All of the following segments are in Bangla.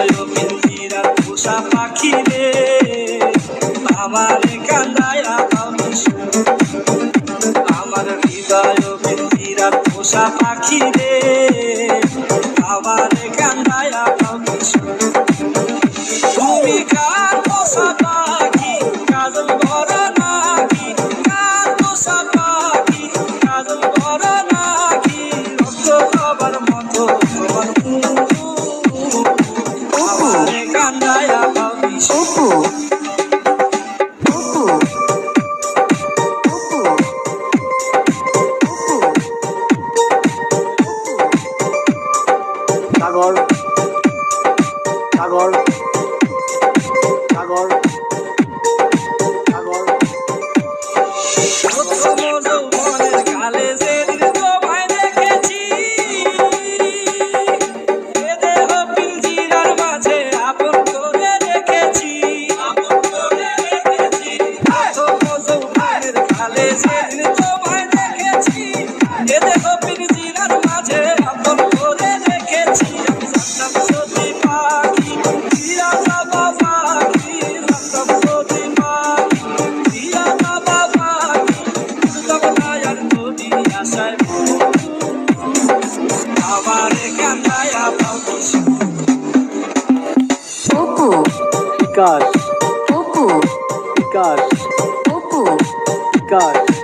কয়মিন হীরা পোষা পাখি রে আমার কান্দায় আমার হৃদয় হীরা পোষা পাখি রে আমার সাগর সাগর সাগর সাগর। সাগর Because. Because. Because. Because.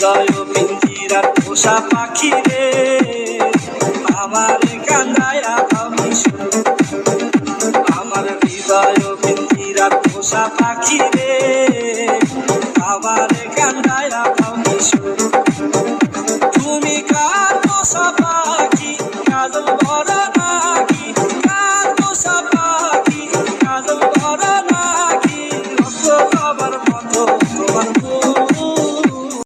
হৃদয় পিঞ্জিরা পোষা পাখি রে আমার কান্দায় আমি আমার হৃদয় পিঞ্জিরা পোষা পাখি রে